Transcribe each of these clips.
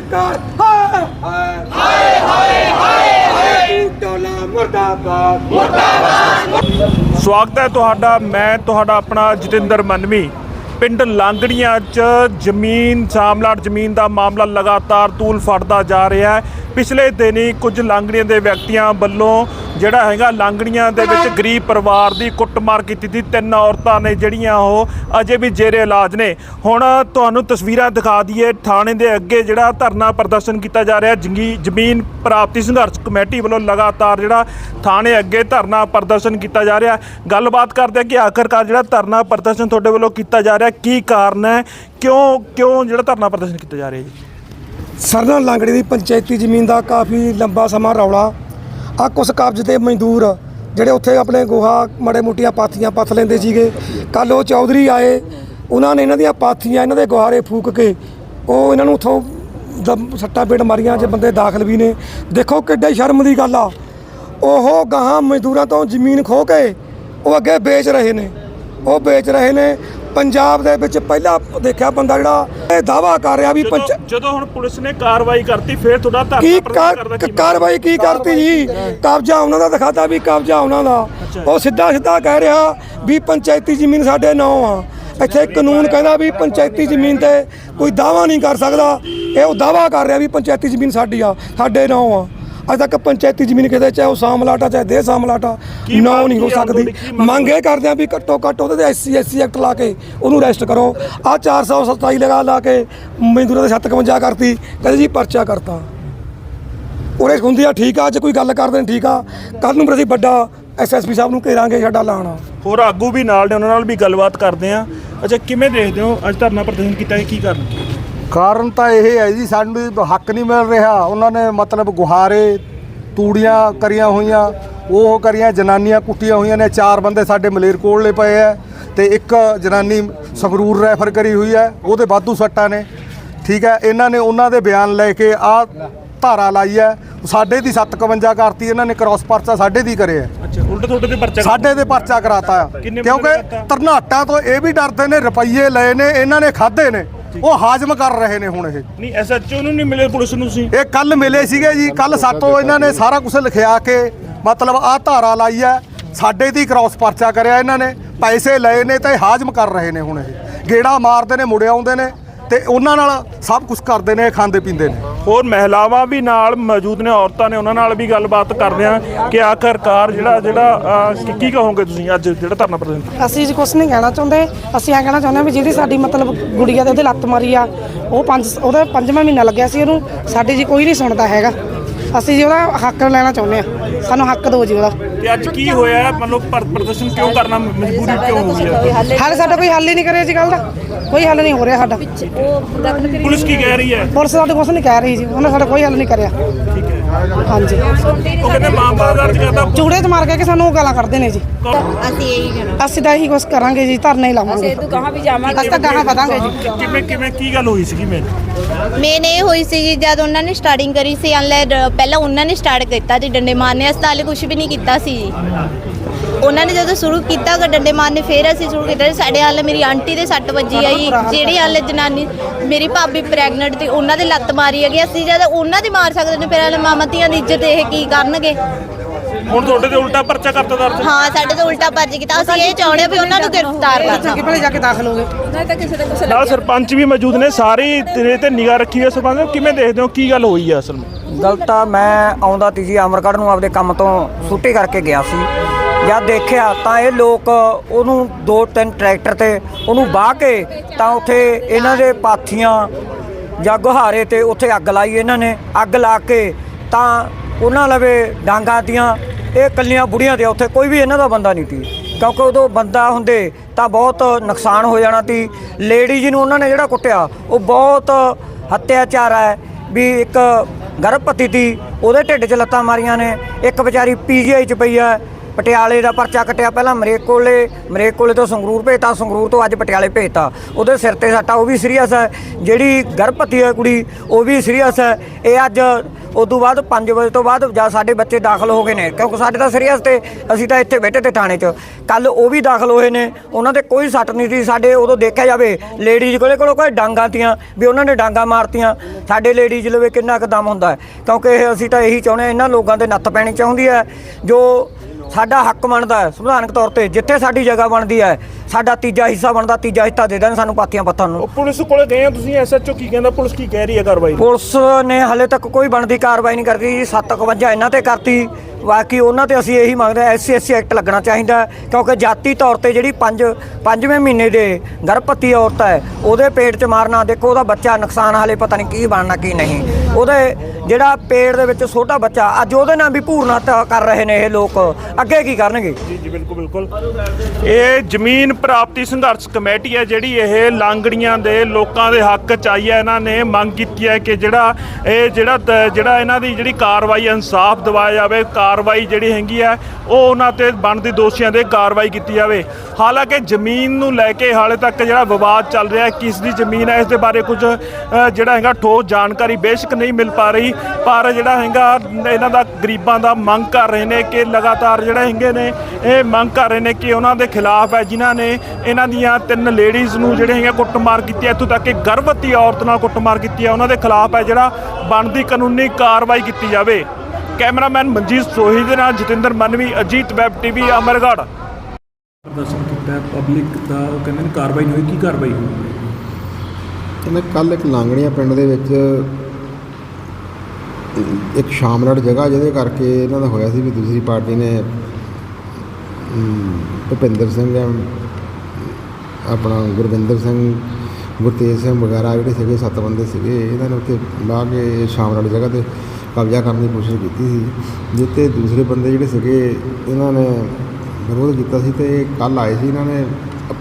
ਸਰਕਾਰ। ਹਾਏ ਹਾਏ। ਹਾਏ ਹਾਏ ਹਾਏ ਟੋਲਾ ਮੁਰਦਾਬਾਦ। ਸਵਾਗਤ ਹੈ ਤੁਹਾਡਾ, ਮੈਂ ਤੁਹਾਡਾ ਆਪਣਾ ਜਤਿੰਦਰ ਮਨਵੀ। ਪਿੰਡ ਲਾਂਗੜੀਆਂ 'ਚ ਜ਼ਮੀਨ ਸਾਮਲਾਟ ਜ਼ਮੀਨ ਦਾ ਮਾਮਲਾ ਲਗਾਤਾਰ ਤੂਲ ਫੜਦਾ ਜਾ ਰਿਹਾ ਹੈ। ਪਿਛਲੇ ਦਿਨੀ ਕੁਝ ਲਾਂਗੜੀਆਂ ਦੇ ਵਿਅਕਤੀਆਂ ਵੱਲੋਂ ਜਿਹੜਾ ਹੈਗਾ ਲਾਂਗੜੀਆਂ ਦੇ ਵਿੱਚ ਗਰੀਬ ਪਰਿਵਾਰ ਦੀ ਕੁੱਟਮਾਰ ਕੀਤੀ ਸੀ। ਤਿੰਨ ਔਰਤਾਂ ਨੇ ਜਿਹੜੀਆਂ ਉਹ ਅਜੇ ਵੀ ਜੇਰੇ ਇਲਾਜ ਨੇ। ਹੁਣ ਤੁਹਾਨੂੰ ਤਸਵੀਰਾਂ ਦਿਖਾ ਦਈਏ। ਥਾਣੇ ਦੇ ਅੱਗੇ ਜਿਹੜਾ ਧਰਨਾ ਪ੍ਰਦਰਸ਼ਨ ਕੀਤਾ ਜਾ ਰਿਹਾ ਜੰਗੀ ਜ਼ਮੀਨ ਪ੍ਰਾਪਤੀ ਸੰਘਰਸ਼ ਕਮੇਟੀ ਵੱਲੋਂ ਲਗਾਤਾਰ ਜਿਹੜਾ ਥਾਣੇ ਅੱਗੇ ਧਰਨਾ ਪ੍ਰਦਰਸ਼ਨ ਕੀਤਾ ਜਾ ਰਿਹਾ। ਗੱਲਬਾਤ ਕਰਦੇ ਹਾਂ ਕਿ ਆਖਰਕਾਰ ਜਿਹੜਾ ਧਰਨਾ ਪ੍ਰਦਰਸ਼ਨ ਤੁਹਾਡੇ ਵੱਲੋਂ ਕੀਤਾ ਜਾ ਰਿਹਾ ਕੀ ਕਾਰਨ ਹੈ? ਕਿਉਂ ਕਿਉਂ ਜਿਹੜਾ ਧਰਨਾ ਪ੍ਰਦਰਸ਼ਨ ਕੀਤਾ ਜਾ ਰਿਹਾ ਜੀ? ਸਰਨਾ ਲਾਂਗੜੀ ਦੀ ਪੰਚਾਇਤੀ ਜ਼ਮੀਨ ਦਾ ਕਾਫੀ ਲੰਬਾ ਸਮਾਂ ਰੌਲਾ ਆ ਕੁਛ ਕਬਜ਼ ਦੇ ਮਜ਼ਦੂਰ ਜਿਹੜੇ ਉੱਥੇ ਆਪਣੇ ਗੋਹਾ, ਮੜੇ ਮੋਟੀਆਂ ਪਾਥੀਆਂ ਪੱਥ ਲੈਂਦੇ ਸੀਗੇ। ਕੱਲ ਉਹ ਚੌਧਰੀ ਆਏ, ਉਹਨਾਂ ਨੇ ਇਹਨਾਂ ਦੀਆਂ ਪਾਥੀਆਂ ਇਹਨਾਂ ਦੇ ਗੁਹਾਰੇ ਫੂਕ ਕੇ ਉਹ ਇਹਨਾਂ ਨੂੰ ਉਥੋਂ ਸੱਟਾਂ ਪੇਟ ਮਾਰੀਆਂ ਜੇ ਬੰਦੇ ਦਾਖਲ ਵੀ ਨੇ। ਦੇਖੋ ਕਿੱਡੇ ਸ਼ਰਮ ਦੀ ਗੱਲ ਆ। ਉਹ ਗਾਹਾਂ ਮਜ਼ਦੂਰਾਂ ਤੋਂ ਜ਼ਮੀਨ ਖੋ ਕੇ ਉਹ ਅੱਗੇ ਵੇਚ ਰਹੇ ਨੇ। ਉਹ ਵੇਚ ਰਹੇ ਨੇ। ਪੰਜਾਬ ਦੇ ਵਿੱਚ ਪਹਿਲਾ ਦੇਖਿਆ ਬੰਦਾ ਜਿਹੜਾ ਇਹ ਦਾਵਾ ਕਰ ਰਿਹਾ ਵੀ ਪੰਚ ਜਦੋਂ ਹੁਣ ਪੁਲਿਸ ਨੇ ਕਾਰਵਾਈ ਕਰਤੀ ਫਿਰ ਤੁਹਾਡਾ ਧਰਨਾ ਕੀ ਪ੍ਰਦਰਸ਼ਨ ਕਰਦਾ ਕਾਰ- ਕੀ ਕਾਰਵਾਈ ਕੀ ਕਰਤੀ ਜੀ? ਕਬਜ਼ਾ ਉਹਨਾਂ ਦਾ ਦਿਖਾਤਾ ਵੀ ਕਬਜ਼ਾ ਉਹਨਾਂ ਦਾ। ਉਹ ਸਿੱਧਾ ਸਿੱਧਾ ਕਹਿ ਰਿਹਾ ਵੀ ਪੰਚਾਇਤੀ ਜ਼ਮੀਨ ਸਾਡੇ ਨਾਂ ਆ। ਇੱਥੇ ਕਾਨੂੰਨ ਕਹਿੰਦਾ ਵੀ ਪੰਚਾਇਤੀ ਜ਼ਮੀਨ ਤੇ ਕੋਈ ਦਾਵਾ ਨਹੀਂ ਕਰ ਸਕਦਾ। ਇਹ ਉਹ ਦਾਵਾ ਕਰ ਰਿਹਾ ਵੀ ਪੰਚਾਇਤੀ ਜ਼ਮੀਨ ਸਾਡੀ ਆ ਸਾਡੇ ਨਾਂ ਆ। ਅੱਜ ਤੱਕ ਪੰਚਾਇਤੀ ਜ਼ਮੀਨ ਕਿਤੇ ਚਾਹੇ ਉਹ ਸਾਮਲਾਟਾ ਚਾਹੇ ਦੇ ਸਾਮਲਾਟਾ ਨਾਂ ਨਹੀਂ ਹੋ ਸਕਦੀ। ਮੰਗ? ਇਹ ਕਰਦੇ ਆ ਵੀ ਘੱਟੋ ਘੱਟ ਉਹਦੇ ਤੇ ਐਸਸੀ ਐਸਸੀ ਐਕਟ ਲਾ ਕੇ ਉਹਨੂੰ ਅਰੈਸਟ ਕਰੋ। ਆ 427 ਲਗਾ ਲਾ ਕੇ ਮਜ਼ਦੂਰਾਂ ਦੇ 751 ਕਰਤੀ ਕਹਿੰਦੇ ਜੀ ਪਰਚਾ ਕਰਤਾ। ਉਰੇ ਹੁੰਦੀ ਆ ਠੀਕ ਆ ਅੱਜ ਕੋਈ ਗੱਲ ਕਰਦੇ ਨੇ ਠੀਕ ਆ। ਕੱਲ ਨੂੰ ਫਿਰ ਅਸੀਂ ਵੱਡਾ ਐਸਐਸਪੀ ਸਾਹਿਬ ਨੂੰ ਘੇਰਾਂਗੇ ਸਾਡਾ ਲਾਣਾ। ਹੋਰ ਆਗੂ ਵੀ ਨਾਲ ਨੇ ਉਹਨਾਂ ਨਾਲ ਵੀ ਗੱਲਬਾਤ ਕਰਦੇ ਆ। ਅੱਛਾ ਕਿਵੇਂ ਦੇਖਦੇ ਹੋ? ਅੱਜ ਧਰਨਾ ਪ੍ਰਦਰਸ਼ਨ ਕੀਤਾ ਹੈ ਕੀ ਕਾਰਨ? ਕਾਰਨ ਤਾਂ ਇਹ ਹੈ ਜੀ ਸਾਨੂੰ ਹੱਕ ਨਹੀਂ ਮਿਲ ਰਿਹਾ। ਉਹਨਾਂ ਨੇ ਮਤਲਬ ਗੁਹਾਰੇ ਤੂੜੀਆਂ ਕਰੀਆਂ ਹੋਈਆਂ ਉਹ ਕਰੀਆਂ ਜਨਾਨੀਆਂ ਕੁੱਟੀਆਂ ਹੋਈਆਂ ਨੇ। ਚਾਰ ਬੰਦੇ ਸਾਡੇ ਮਲੇਰਕੋਟਲੇ ਪਏ ਐ ਤੇ ਇੱਕ ਜਨਾਨੀ ਸੰਗਰੂਰ ਰੈਫਰ ਕਰੀ ਹੋਈ ਹੈ ਉਹਦੇ ਵਾਧੂ ਸੱਟਾਂ ਨੇ। ਠੀਕ ਹੈ ਇਹਨਾਂ ਨੇ ਉਹਨਾਂ ਦੇ ਬਿਆਨ ਲੈ ਕੇ ਆ ਧਾਰਾ ਲਾਈ ਹੈ। ਸਾਡੇ ਦੀ 751 ਕਰਤੀ ਇਹਨਾਂ ਨੇ ਕ੍ਰਾਸ ਪਰਚਾ ਸਾਡੇ ਦੀ ਕਰਿਆ। ਅੱਛਾ ਉਲਟ ਤੁਹਾਡੇ ਤੇ ਪਰਚਾ ਸਾਡੇ ਦੇ ਪਰਚਾ ਕਰਾਤਾ ਕਿਉਂਕਿ? ਤਰਨਾਟਾ ਤੋਂ ਇਹ ਵੀ ਡਰਦੇ ਨੇ ਰੁਪਈਏ ਲਏ ਨੇ ਇਹਨਾਂ ਨੇ ਖਾਦੇ ਨੇ। ਉਹ ਹਾਜ਼ਮ ਕਰ ਰਹੇ ਨੇ ਹੁਣ ਇਹ। ਨਹੀਂ ਐਸਐਚਓ ਨੂੰ ਨਹੀਂ ਮਿਲੇ ਪੁਲਿਸ ਨੂੰ ਤੁਸੀਂ? ਇਹ ਕੱਲ ਮਿਲੇ ਸੀਗੇ ਜੀ ਕੱਲ ਸਾਤੋਂ ਇਹਨਾਂ ਨੇ ਸਾਰਾ ਕੁਝ ਲਿਖਿਆ ਕੇ ਮਤਲਬ ਆਹ ਧਾਰਾ ਲਾਈ ਹੈ ਸਾਡੇ ਦੀ ਕ੍ਰਾਸ ਪਰਚਾ ਕਰਿਆ ਇਹਨਾਂ ਨੇ ਪੈਸੇ ਲਏ ਨੇ ਤੇ ਹਾਜ਼ਮ ਕਰ ਰਹੇ ਨੇ ਹੁਣ ਇਹ। ਗੇੜਾ ਮਾਰਦੇ ਨੇ ਮੁੜੇ ਆਉਂਦੇ ਨੇ ਤੇ ਉਹਨਾਂ ਨਾਲ ਸਭ ਕੁਝ ਕਰਦੇ ਨੇ ਖਾਂਦੇ ਪੀਂਦੇ ਨੇ। ਹੋਰ ਮਹਿਲਾਵਾਂ ਵੀ ਨਾਲ ਮੌਜੂਦ ਨੇ ਔਰਤਾਂ ਨੇ ਉਹਨਾਂ ਨਾਲ ਵੀ ਗੱਲਬਾਤ ਕਰਦੇ ਆ ਕਿ ਆਖਰਕਾਰ ਜਿਹੜਾ ਜਿਹੜਾ ਅਹ, ਕੀ- ਕਹੋਗੇ ਤੁਸੀਂ ਅੱਜ ਜਿਹੜਾ ਧਰਨਾ ਪ੍ਰਦਰਸ਼ਨ? ਅਸੀਂ ਜੀ ਕੁਛ ਨਹੀਂ ਕਹਿਣਾ ਚਾਹੁੰਦੇ। ਅਸੀਂ ਇਹ ਕਹਿਣਾ ਚਾਹੁੰਦੇ ਹਾਂ ਵੀ ਜਿਹੜੀ ਸਾਡੀ ਮਤਲਬ ਗੁੜੀਆ ਦੇ ਉਹਦੇ ਲੱਤ ਮਾਰੀ ਆ ਉਹ ਪੰਜ ਉਹਦਾ ਪੰਜਵਾਂ ਮਹੀਨਾ ਲੱਗਿਆ ਸੀ ਉਹਨੂੰ ਸਾਡੀ ਜੀ ਕੋਈ ਨਹੀਂ ਸੁਣਦਾ ਹੈਗਾ। ਅਸੀਂ ਜੀ ਉਹਦਾ ਹੱਕ ਲੈਣਾ ਚਾਹੁੰਦੇ ਆ ਸਾਨੂੰ ਹੱਕ ਦਿਓ ਜੀ ਉਹਦਾ। ਤੇ ਅੱਜ ਕੀ ਹੋਇਆ? ਪਰ- ਪ੍ਰਦਰਸ਼ਨ ਕਿਉਂ ਕਰਨਾ? ਮਜਬੂਰੀ ਕਿਉਂ ਹੋ ਗਈ ਹੈ ਹਾਲੇ ਸਾਡਾ ਕੋਈ ਹੱਲ ਹੀ ਨਹੀਂ ਕਰਿਆ ਜੀ ਕੱਲ ਦਾ। ਕੋਈ ਹੱਲ ਨਹੀਂ ਹੋ ਰਿਹਾ ਸਾਡਾ। ਪੁਲਿਸ ਕੀ ਕਹਿ ਰਹੀ ਹੈ? ਪੁਲਿਸ ਸਾਡੇ ਕੁਛ ਨਹੀਂ ਕਹਿ ਰਹੀ ਜੀ। ਉਹਨੇ ਸਾਡਾ ਕੋਈ ਹੱਲ ਨਹੀਂ ਕਰਿਆ। ਠੀਕ ਹਾਂਜੀ। ਉਹ ਕਹਿੰਦੇ ਮਾਮਲਾ ਦਰਜ ਕਰਦਾ। ਚੂੜੇ ਚ ਮਾਰ ਕੇ ਕਿ ਸਾਨੂੰ ਉਹ ਗਾਲਾਂ ਕੱਢਦੇ ਨੇ ਜੀ। ਅਸੀਂ ਇਹੀ ਕਹਿਣਾ। ਅਸੀਂ ਤਾਂ ਇਹੀ ਕੁਛ ਕਰਾਂਗੇ ਜੀ ਧਰਨਾ ਹੀ ਲਾਵਾਂਗੇ। ਤੂੰ ਕਹਾਂ ਵੀ ਜਾਵਾਂਗੇ। ਅਸੀਂ ਤਾਂ ਗਾਹਾਂ ਵਧਾਂਗੇ ਜੀ। ਕਿਵੇਂ ਕਿਵੇਂ ਕੀ ਗੱਲ ਹੋਈ ਸੀਗੀ ਮੈਂ ਮੇਨ ਇਹ ਹੋਈ ਸੀ ਜਦ ਉਹਨਾਂ ਨੇ ਸਟਾਰਟਿੰਗ ਕਰੀ ਸੀ ਅਨਲੇ ਪਹਿਲਾਂ ਉਹਨਾਂ ਨੇ ਸਟਾਰਟ ਕੀਤਾ ਜੀ ਡੰਡੇ ਮਾਰਨੇ ਅਸੀਂ ਤਾਂ ਹਾਲੇ ਕੁਝ ਵੀ ਨਹੀਂ ਕੀਤਾ ਸੀ ਜੀ। ਉਹਨਾਂ ਨੇ ਜਦੋਂ ਸ਼ੁਰੂ ਕੀਤਾ ਗਾ ਡੰਡੇ ਮਾਰਨੇ ਫਿਰ ਅਸੀਂ ਸ਼ੁਰੂ ਕੀਤਾ ਜੀ। ਸਾਡੇ ਹਾਲੇ ਮੇਰੀ ਆਂਟੀ ਦੇ ਸੱਟ ਵੱਜੀ ਆ ਜੀ। ਜਿਹੜੀ ਹਾਲੇ ਜਨਾਨੀ ਮੇਰੀ ਭਾਬੀ ਪ੍ਰੈਗਨੈਂਟ ਤੇ ਉਹਨਾਂ ਦੇ ਲੱਤ ਮਾਰੀ ਹੈਗੀ ਅਸੀਂ ਜਦ ਉਹਨਾਂ ਦੀ ਮਾਰ ਸਕਦੇ ਨੇ ਫਿਰ ਹਾਲੇ ਮਾਮਾ ਧੀਆਂ ਦੀ ਇੱਜ਼ਤ ਇਹ ਕੀ ਕਰਨਗੇ? ਹੁਣ ਤੁਹਾਡੇ ਤੇ ਉਲਟਾ ਪਰਚਾ ਕਰਤਾ ਦਰਜ? ਹਾਂ ਸਾਡੇ ਤੋਂ ਉਲਟਾ ਪਰਜ ਕੀਤਾ। ਅਸੀਂ ਇਹ ਚਾਹੁੰਦੇ ਹਾਂ ਵੀ ਉਹਨਾਂ ਨੂੰ ਗ੍ਰਿਫਤਾਰ ਕਰਨਾ ਚੰਗੇ ਭਲੇ ਜਾ ਕੇ ਦਾਖਲ ਹੋ ਗਏ? ਨਾਲ ਸਰਪੰਚ ਵੀ ਮੌਜੂਦ ਨੇ ਸਾਰੇ ਤੇਰੇ ਤੇ ਨਿਗਾਹ ਰੱਖੀ ਹੈ ਸਰਪੰਚ ਕਿਵੇਂ ਦੇਖਦੇ ਹੋ ਕੀ ਗੱਲ ਹੋਈ ਹੈ ਅਸਲ ਵਿੱਚ? ਗੱਲ ਤਾਂ ਮੈਂ ਆਉਂਦਾ ਤੀ ਜੀ ਅਮਰਗੜ੍ਹ ਨੂੰ ਆਪਦੇ ਕੰਮ ਤੋਂ ਛੁੱਟੀ ਕਰਕੇ ਗਿਆ ਸੀ। ਜਦ ਦੇਖਿਆ ਤਾਂ ਇਹ ਲੋਕ ਉਹਨੂੰ ਦੋ ਤਿੰਨ ਟਰੈਕਟਰ ਤੇ ਉਹਨੂੰ ਬਾਹ ਕੇ ਤਾਂ ਉੱਥੇ ਇਹਨਾਂ ਦੇ ਪਾਥੀਆਂ ਜਾਂ ਗੁਹਾਰੇ ਤੇ ਉੱਥੇ ਅੱਗ ਲਾਈ ਇਹਨਾਂ ਨੇ। ਅੱਗ ਲਾ ਕੇ ਤਾਂ ਉਹਨਾਂ ਲਵੇ ਡਾਂਗਾ ਦੀਆਂ, ਇਹ ਕੱਲੀਆਂ ਬੁੜੀਆਂ ਤੇ ਉੱਥੇ ਕੋਈ ਵੀ ਇਹਨਾਂ ਦਾ ਬੰਦਾ ਨਹੀਂ ਸੀ ਕਿਉਂਕਿ ਉਦੋਂ ਬੰਦਾ ਹੁੰਦੇ ਤਾਂ ਬਹੁਤ ਨੁਕਸਾਨ ਹੋ ਜਾਣਾ ਸੀ ਲੇਡੀ ਜੀ ਨੂੰ ਉਹਨਾਂ ਨੇ ਜਿਹੜਾ ਕੁੱਟਿਆ, ਉਹ ਬਹੁਤ ਹੱਤਿਆਚਾਰ ਹੈ ਵੀ ਇੱਕ ਗਰਭਪਤੀ ਤੀ, ਉਹਦੇ ਢਿੱਡ 'ਚ ਲੱਤਾਂ ਮਾਰੀਆਂ ਨੇ, ਇੱਕ ਵਿਚਾਰੀ ਪੀਜੀਆਈ 'ਚ ਪਈ ਹੈ ਪਟਿਆਲੇ ਦਾ ਪਰਚਾ ਕੱਟਿਆ ਪਹਿਲਾਂ ਮਰੇਕ ਕੋਲੇ ਮਰੇਕ ਕੋਲੇ ਤੋਂ ਸੰਗਰੂਰ ਭੇਜਤਾ, ਸੰਗਰੂਰ ਤੋਂ ਅੱਜ ਪਟਿਆਲੇ ਭੇਜਤਾ। ਉਹਦੇ ਸਿਰ ਤੇ ਸੱਟਾ, ਉਹ ਵੀ ਸੀਰੀਅਸ ਹੈ। ਜਿਹੜੀ ਗਰਭਵਤੀ ਹੈ ਕੁੜੀ, ਉਹ ਵੀ ਸੀਰੀਅਸ ਹੈ। ਇਹ ਅੱਜ ਉਦੋਂ ਬਾਅਦ 5 ਵਜੇ ਤੋਂ ਬਾਅਦ ਜਾਂ ਸਾਡੇ ਬੱਚੇ ਦਾਖਲ ਹੋ ਗਏ ਨੇ। ਕਿਉਂਕਿ ਸਾਡੇ ਤਾਂ ਸੀਰੀਅਸ ਤੇ, ਅਸੀਂ ਤਾਂ ਇੱਥੇ ਬੈਠੇ ਤੇ ਥਾਣੇ 'ਚ। ਕੱਲ ਉਹ ਵੀ ਦਾਖਲ ਹੋਏ ਨੇ। ਉਹਨਾਂ ਤੇ ਕੋਈ ਸੱਟ ਨਹੀਂ ਸੀ। ਸਾਡੇ ਉਦੋਂ ਦੇਖਿਆ ਜਾਵੇ ਲੇਡੀਜ਼ ਕੋਲੇ ਕੋਲੋਂ ਕੋਈ ਡਾਂਗਾਂ ਤੀਆਂ, ਵੀ ਉਹਨਾਂ ਨੇ ਡਾਂਗਾਂ ਮਾਰਤੀਆਂ। ਸਾਡੇ ਲੇਡੀਜ਼ ਲਵੇ ਕਿੰਨਾ ਕੁ ਦਮ ਹੁੰਦਾ ਕਿਉਂਕਿ ਇਹ ਅਸੀਂ ਤਾਂ ਇਹੀ ਚਾਹੁੰਦੇ ਹਾਂ, ਇਹਨਾਂ ਲੋਕਾਂ ਤੇ ਨੱਥ ਪੈਣੀ ਚਾਹੁੰਦੀ ਹੈ। ਜੋ ਸਾਡਾ ਹੱਕ ਬਣਦਾ ਹੈ ਸੰਵਿਧਾਨਕ ਤੌਰ ਤੇ ਜਿੱਥੇ ਸਾਡੀ ਜਗ੍ਹਾ ਬਣਦੀ ਹੈ ਸਾਡਾ ਤੀਜਾ ਹਿੱਸਾ ਬਣਦਾ ਤੀਜਾ ਹਿੱਸਾ ਦੇ ਦੇਣ ਸਾਨੂੰ ਪਾਥੀਆਂ ਪੱਥਰ ਨੂੰ। ਪੁਲਿਸ ਕੋਲੇ ਗਏ ਆ ਤੁਸੀਂ ਐਸਐਚਓ ਕੀ ਕਹਿੰਦਾ ਪੁਲਿਸ ਕੀ ਕਹਿ ਰਹੀ ਹੈ ਕਾਰਵਾਈ ਪੁਲਿਸ ਨੇ ਹਲੇ ਤੱਕ ਕੋਈ ਬਣਦੀ ਕਾਰਵਾਈ ਨਹੀਂ ਕਰਦੀ ਜੀ 751 ਇਹਨਾਂ ਤੇ ਕਰਤੀ। ਬਾਕੀ ਉਹਨਾਂ ਤੇ ਅਸੀਂ ਇਹੀ ਮੰਗਦੇ ਹਾਂ ਐਸਸੀ ਐਕਟ ਲੱਗਣਾ ਚਾਹੀਦਾ ਕਿਉਂਕਿ ਜਾਤੀ ਤੌਰ ਤੇ ਜਿਹੜੀ ਪੰਜ ਪੰਜਵੇਂ ਮਹੀਨੇ ਦੇ ਗਰਭਵਤੀ ਔਰਤ ਹੈ ਉਹਦੇ ਪੇਟ 'ਚ ਮਾਰਨਾ ਦੇਖੋ ਉਹਦਾ ਬੱਚਾ ਨੁਕਸਾਨ ਹਲੇ ਪਤਾ ਨਹੀਂ ਕੀ ਬਣਨਾ ਕੀ ਨਹੀਂ। ਉਹਦੇ ਜਿਹੜਾ ਪੇਟ ਦੇ ਵਿੱਚ ਛੋਟਾ ਬੱਚਾ, ਅੱਜ ਉਹਦੇ ਨਾਲ ਵੀ ਭੂਰਨਾ ਤ- ਕਰ ਰਹੇ ਨੇ ਇਹ ਲੋਕ। ਅੱਗੇ ਕੀ ਕਰਨਗੇ? ਜੀ ਜੀ, ਬਿਲਕੁਲ ਬਿਲਕੁਲ। ਇਹ ਜ਼ਮੀਨ ਪ੍ਰਾਪਤੀ ਸੰਘਰਸ਼ ਕਮੇਟੀ ਹੈ ਜਿਹੜੀ ਇਹ ਲਾਂਗੜੀਆਂ ਦੇ ਲੋਕਾਂ ਦੇ ਹੱਕ ਚ ਆਈ ਹੈ। ਇਹਨਾਂ ਨੇ ਮੰਗ ਕੀਤੀ ਹੈ ਕਿ ਜਿਹੜਾ ਇਹ ਜਿਹੜਾ ਜਿਹੜਾ ਇਹਨਾਂ ਦੀ ਜਿਹੜੀ ਕਾਰਵਾਈ ਇਨਸਾਫ ਦਿਵਾਇਆ ਜਾਵੇ। ਕਾਰਵਾਈ ਜਿਹੜੀ ਹੈਗੀ ਹੈ, ਉਹ ਉਹਨਾਂ ਤੇ ਬਣਦੀ ਦੋਸ਼ੀਆਂ ਦੇ ਕਾਰਵਾਈ ਕੀਤੀ ਜਾਵੇ। ਹਾਲਾਂਕਿ ਜ਼ਮੀਨ ਨੂੰ ਲੈ ਕੇ ਹਾਲੇ ਤੱਕ ਜਿਹੜਾ ਵਿਵਾਦ ਚੱਲ ਰਿਹਾ ਹੈ, ਕਿਸ ਦੀ ਜ਼ਮੀਨ ਹੈ, ਇਸ ਦੇ ਬਾਰੇ ਕੁਝ ਜਿਹੜਾ ਹੈਗਾ ਠੋਸ ਜਾਣਕਾਰੀ ਬੇਸ਼ੱਕ ਨਹੀਂ ਮਿਲ ਪਾ ਰਹੀ ਪਰ ਜਿਹੜਾ ਹੈਗਾ ਇਹਨਾਂ ਦਾ ਗਰੀਬਾਂ ਦਾ ਮੰਗ ਕਰ ਰਹੇ ਨੇ ਕਿ ਲਗਾਤਾਰ ਜਿਹੜਾ ਹੈਗੇ ਨੇ ਇਹ ਮੰਗ ਕਰ ਰਹੇ ਨੇ ਕਿ ਉਹਨਾਂ ਦੇ ਖਿਲਾਫ ਹੈ ਜਿਨ੍ਹਾਂ ਨੇ ਇਹਨਾਂ ਦੀਆਂ ਤਿੰਨ ਲੇਡੀਜ਼ ਨੂੰ ਜਿਹੜੇ ਹੈਗੇ ਕੁੱਟਮਾਰ ਕੀਤੀ ਹੈ ਇੱਥੋਂ ਤੱਕ ਕਿ ਗਰਭਵਤੀ ਔਰਤ ਨਾਲ ਕੁੱਟਮਾਰ ਕੀਤੀ ਹੈ ਉਹਨਾਂ ਦੇ ਖਿਲਾਫ ਹੈ ਜਿਹੜਾ ਬਣਦੀ ਕਾਨੂੰਨੀ ਕਾਰਵਾਈ ਕੀਤੀ ਜਾਵੇ। ਕੈਮਰਾਮੈਨ ਮਨਜੀਤ ਸੋਹੀ ਦੇ ਨਾਲ ਜਤਿੰਦਰ ਮਨਵੀ ਅਜੀਤ ਵੈਬ ਟੀਵੀ ਅਮਰਗੜ੍ਹ। ਪ੍ਰਦਰਸ਼ਨ ਕੀਤਾ ਪਬਲਿਕ ਦਾ ਉਹ ਕਹਿੰਦੇ ਨੇ ਕਾਰਵਾਈ ਨਹੀਂ ਹੋਈ ਕੀ ਕਾਰਵਾਈ ਹੋਈ ਕਹਿੰਦੇ ਕੱਲ ਇੱਕ ਲਾਂਗੜੀਆਂ ਪਿੰਡ ਦੇ ਵਿੱਚ ਇੱਕ ਸ਼ਾਮਲੜ ਜਗ੍ਹਾ ਜਿਹਦੇ ਕਰਕੇ ਇਹਨਾਂ ਦਾ ਹੋਇਆ ਸੀ ਵੀ ਦੂਸਰੀ ਪਾਰਟੀ ਨੇ ਅਮ, ਭੁਪਿੰਦਰ ਸਿੰਘ ਆਪਣਾ ਗੁਰਵਿੰਦਰ ਸਿੰਘ ਗੁਰਤੇਜ ਸਿੰਘ ਵਗੈਰਾ ਜਿਹੜੇ ਸੀਗੇ ਸੱਤ ਬੰਦੇ ਸੀਗੇ ਇਹਨਾਂ ਨੇ ਉੱਥੇ ਲਾ ਕੇ ਸ਼ਾਮਲੜ ਜਗ੍ਹਾ ਤੇ ਕਬਜ਼ਾ ਕਰਨ ਦੀ ਕੋਸ਼ਿਸ਼ ਕੀਤੀ ਸੀ ਜਿੱਤੇ ਦੂਸਰੇ ਬੰਦੇ ਜਿਹੜੇ ਸੀਗੇ ਇਹਨਾਂ ਨੇ ਵਿਰੋਧ ਕੀਤਾ ਸੀ ਤੇ ਕੱਲ ਆਏ ਸੀ ਇਹਨਾਂ ਨੇ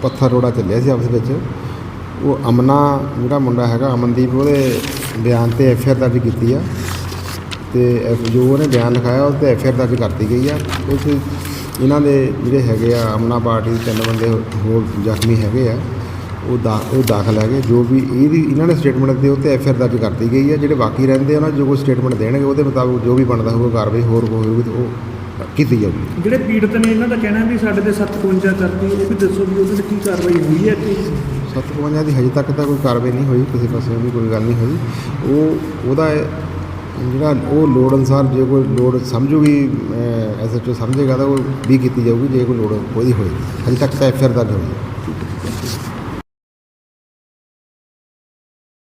ਪੱਥਰ ਰੋੜਾ ਚੱਲਿਆ ਸੀ ਆਪਸ ਵਿੱਚ। ਉਹ ਅਮਨਾ ਜਿਹੜਾ ਮੁੰਡਾ ਹੈਗਾ ਅਮਨਦੀਪ ਉਹਦੇ ਬਿਆਨ ਤੇ ਐਫ ਆਰ ਦਰਜ ਕੀਤੀ ਆ। ਤੇ ਜੋ ਉਹਨੇ ਬਿਆਨ ਲਿਖਾਇਆ ਉਹ ਤੇ ਐਫ ਆਰ ਦਰਜ ਕਰਤੀ ਗਈ ਆ। ਉਸ ਇਹਨਾਂ ਦੇ ਜਿਹੜੇ ਹੈਗੇ ਆ ਅਮਨਾ ਪਾਰਟੀ ਦੇ ਤਿੰਨ ਬੰਦੇ ਹੋਰ ਜ਼ਖਮੀ ਹੈਗੇ ਆ ਉਹ ਦਾ ਉਹ ਦਾਖਲ ਹੈਗੇ। ਜੋ ਵੀ ਇਹਦੀ ਇਹਨਾਂ ਨੇ ਸਟੇਟਮੈਂਟ ਦੇ ਉੱਤੇ ਐਫ ਆਰ ਦਰਜ ਕਰਤੀ ਗਈ ਆ। ਜਿਹੜੇ ਬਾਕੀ ਰਹਿੰਦੇ ਆ ਨਾ ਜੋ ਕੋਈ ਸਟੇਟਮੈਂਟ ਦੇਣਗੇ ਉਹਦੇ ਮੁਤਾਬਕ ਜੋ ਵੀ ਬਣਦਾ ਹੋਊਗਾ ਕਾਰਵਾਈ ਹੋਰ ਹੋਊਗੀ ਤੇ ਉਹ ਕੀਤੀ ਜਾਊਗੀ। ਜਿਹੜੇ ਪੀੜਤ ਨੇ ਇਹਨਾਂ ਦਾ ਕਹਿਣਾ ਵੀ ਸਾਡੇ ਤੇ 752 ਕਰਤੀ ਉਹ ਵੀ ਦੱਸੋ ਵੀ ਉਹਦੇ ਤੇ ਕੀ ਕਾਰਵਾਈ ਹੋਈ ਹੈ ਕਿ? 752 ਦੀ ਹਜੇ ਤੱਕ ਤਾਂ ਕੋਈ ਕਾਰਵਾਈ ਨਹੀਂ ਹੋਈ ਕਿਸੇ ਪਾਸੇ ਵੀ ਕੋਈ ਗੱਲ ਨਹੀਂ ਹੋਈ। ਉਹ ਉਹਦਾ ਜਿਹੜਾ ਉਹ ਲੋੜ ਅਨੁਸਾਰ ਜੇ ਕੋਈ ਲੋੜ ਸਮਝੂਗੀ ਐਸਐਚਓ ਸਮਝੇਗਾ ਤਾਂ ਉਹ ਵੀ ਕੀਤੀ ਜਾਊਗੀ, ਜੇ ਕੋਈ ਲੋੜ ਉਹਦੀ ਹੋਏਗੀ ਹਜੇ ਤੱਕ ਤਾਂ ਐਫਆਰ ਦਰਜ ਹੋਈ। ਹੈ